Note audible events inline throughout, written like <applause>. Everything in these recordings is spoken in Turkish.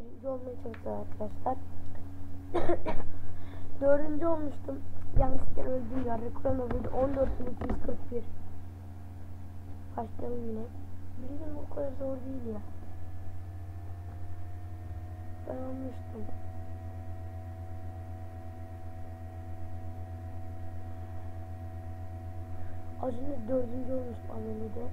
birinci olmaya çalışacağız arkadaşlar. <coughs> Dördüncü olmuştum. Yanlışlıkla öldüm ya. Rekorum öldü. 14.241. Başlayalım yine. Bildim o kadar zor değil ya. Ben olmuştum. Az önce dördüncü olmuştum az önce de.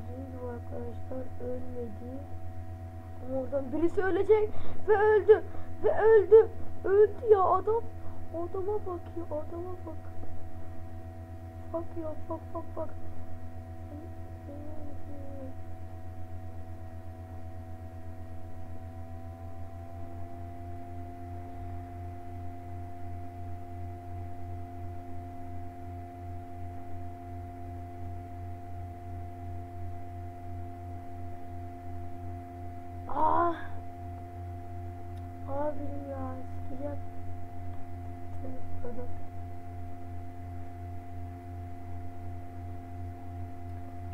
Gördüğünüz gibi arkadaşlar ölmedi. Ama oradan birisi ölecek ve öldü ve öldü. Öldü ya adam. Adama bak ya adama bak. Bak ya bak bak bak.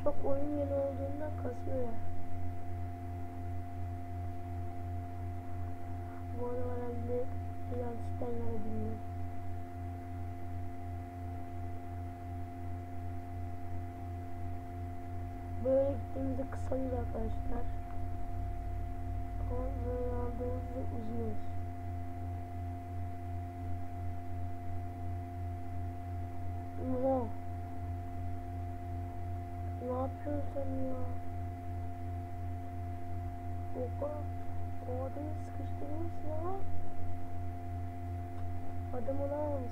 Çok oyun yeni olduğunda kasıyor ya. Bu arada herhalde yanlışlıkla yana bilmiyorum. Böyle gittiğimizde kısalıyor arkadaşlar. Ama böyle aldığımızda uzuyoruz. Oha. Ne yapıyorsun ya? Oha. O adamı sıkıştırmışsın ama. Adam olamaz.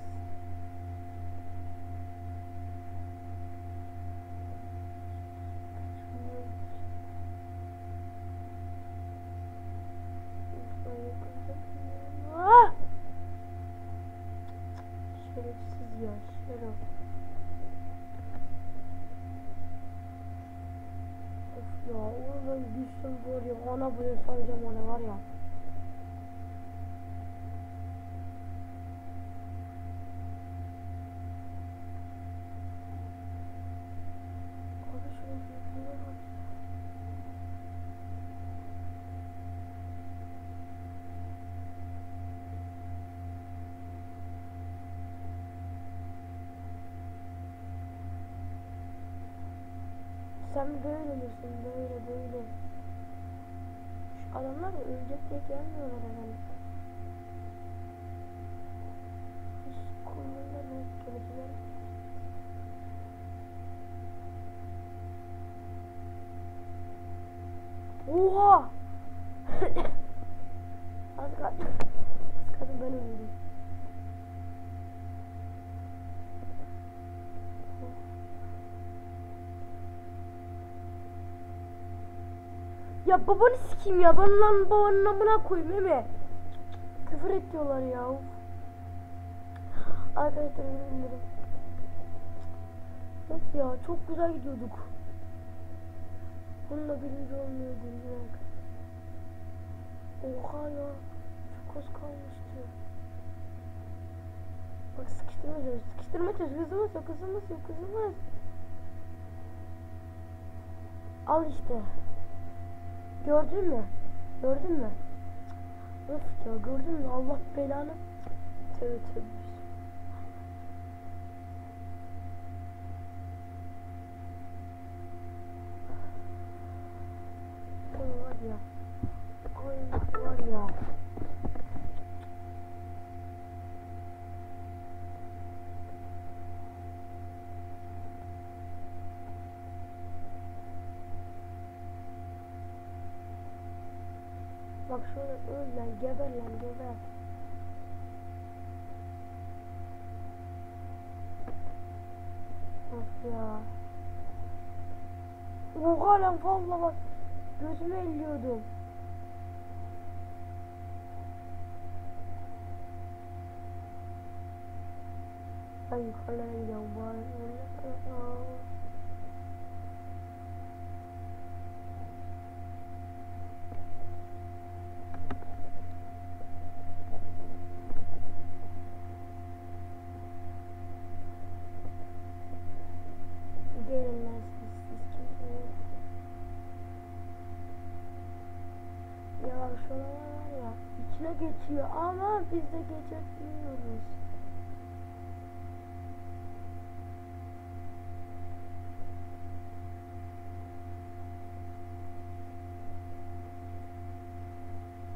Ah! Şerefsiz ya, şeref. Ya, oradan düştüm var ya, ana sayacağım ona var ya. Sen böyle misin? Böyle böyle. Şu adamlar da ölecek diye gelmiyorlar herhalde. Hiç kumlarla ne geleceğler. Oha! <laughs> Az kaldı. Ya babanı sikeyim ya. Bana lan babanın amına koyayım değil mi? Küfür ediyorlar ya. Arkadaşlar dilerim. Yok ya çok güzel gidiyorduk. Bununla birinci olmuyor güncel. Oha ya. Çok az kalmıştı. Bak sıkıştırma çalışıyor. Sıkıştırma çalışıyor. Hızımız yok. Hızımız yok. Hızımız. Al işte. Gördün mü? Gördün mü? Of ya gördün mü? Allah belanı. Tövbe tövbe. Var ya. Ay var ya. Şöyle öl lan geber lan geber. Of ya. Oha lan valla bak. Gözümü elliyordum. Ben yukarılara gidiyorum şuralar var ya içine geçiyor ama biz de geçemiyoruz.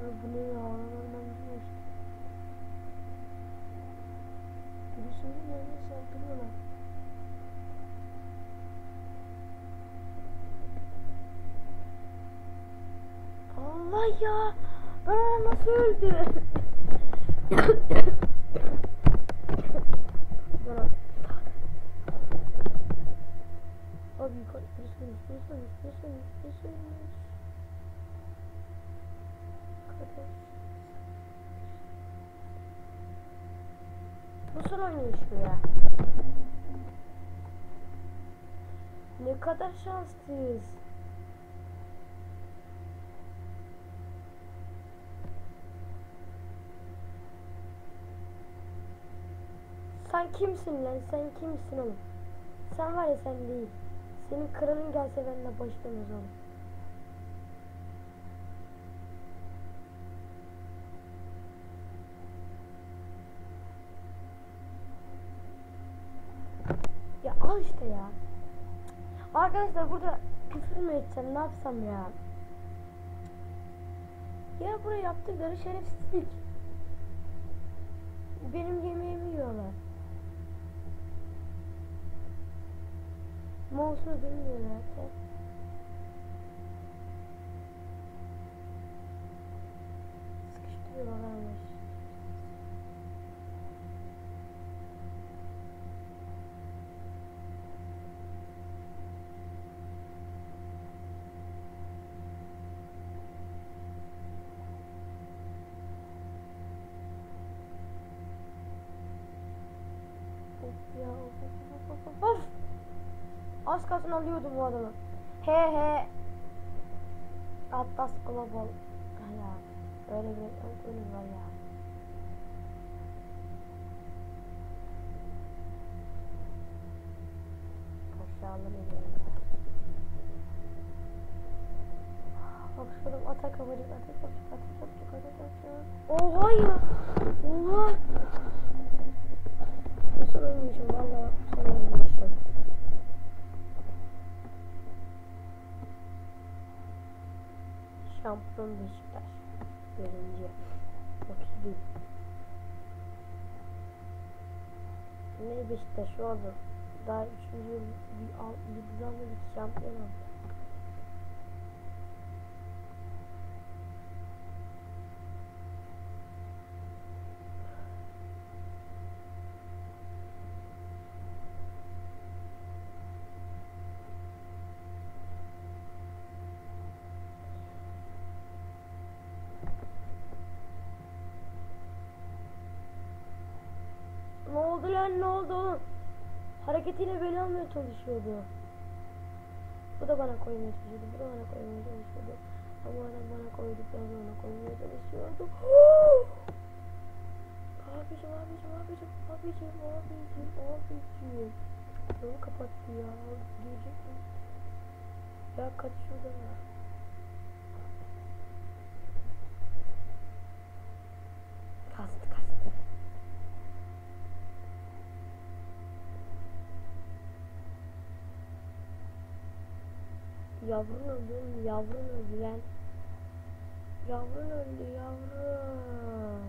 Ya bu ne ya? Aralarından biri geçti. Birisinin yerine saldırıyorlar. Allah ya! Ona nasıl öldü? Abi yukarı birisiymiş, birisiymiş, birisiymiş, birisiymiş. Kardeş. Bu son oynayışıyor ya. Ne kadar şanslıyız. Kimsin lan? Sen kimsin oğlum? Sen var ya sen değil. Senin kralın gelse benimle başlamaz oğlum. Ya al işte ya. Arkadaşlar burada küfür mü edeceğim ne yapsam ya? Ya buraya yaptıkları şerefsizlik. Benim yemeğimi yiyorlar. Mouse'u dönmüyorlar. Sıkıştırıyorlarmış. Of ya of of of of of. Az kalsın alıyordum bu adamı. He he. Atlas Global. Ya öyle bir öyle var ya. Aşağıdan ediyorum ya. Bak şuradan atak kapacak, atak kapacak, atak kapacak, atak kapacak. Oha ya. Oha. Son oynamışım valla bu son oynamışım. Şampiyon Beşiktaş. Birinci. 31. Ne Beşiktaş oldu? Daha üçüncü yıl bir, bir zamanda bir şampiyon oldu. Lan ne oldu? Hareketiyle beni almaya çalışıyordu. Bu da bana koymaya çalışıyordu. Bu da bana koymaya çalışıyordu. Ama adam bana koyduktan sonra koymaya çalışıyordu. abicim abicim abicim abicim abicim abicim. Yolu kapattı ya. Diyecek mi? Ya kaç şuradan ya. Kastı kastı. Yavrun öldü yavrun öldü lan. Yavrun öldü yavrum.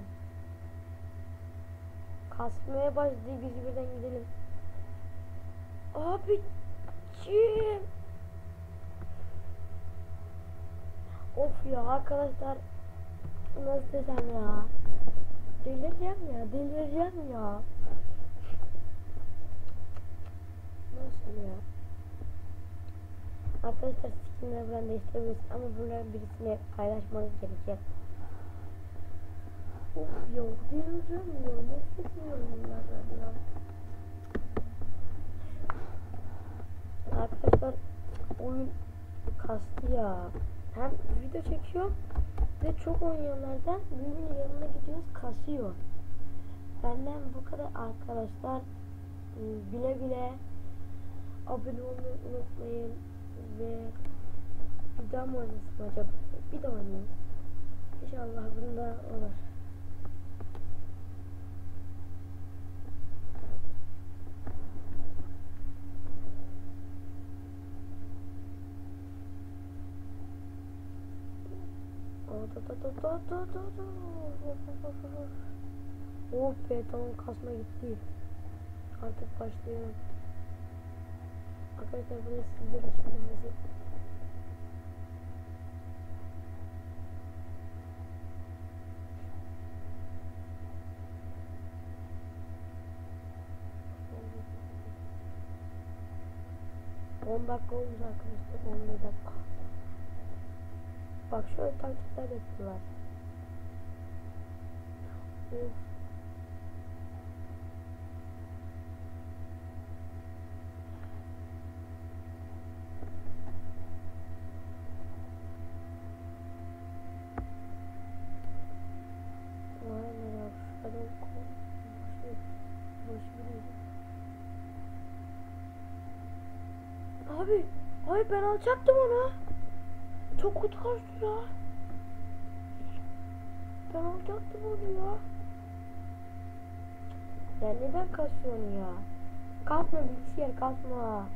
Kasmaya başladı biz birden gidelim. Abiciğim. Of ya arkadaşlar. Nasıl desem ya. Delireceğim ya delireceğim ya. Nasıl ya? Arkadaşlar skinleri falan değiştirebilirsiniz ama bunların birisine paylaşmanız gerekir. Of delireceğim ya. Nefret ediyorum bunlardan ya. Arkadaşlar oyun kastı ya. Hem video çekiyor ve çok oynayanlardan birbirinin yanına gidiyoruz kasıyor. Benden bu kadar arkadaşlar. Güle güle abone olmayı unutmayın ve bir daha mı oynasın acaba? Bir daha oynayayım. İnşallah bunda olur. Oh, be tamam kasma gitti. Artık başlayalım. Arkadaşlar bunu sizde de çekmenizi On dakika olmuş arkadaşlar. 11 dakika. Bak şöyle taktikler yapıyorlar. Of. Vay be ya. Adam başı, başı vuruyor. Abi, ay ben alacaktım onu. Çok kötü kaçtı ya. Ben alacaktım onu ya. Ya neden kasıyorsun ya? Kasma bilgisayar kasma.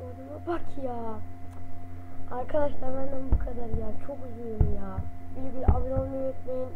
Adama bak ya. Arkadaşlar benden bu kadar ya. Çok üzüldüm ya. Bir bir abone olmayı unutmayın.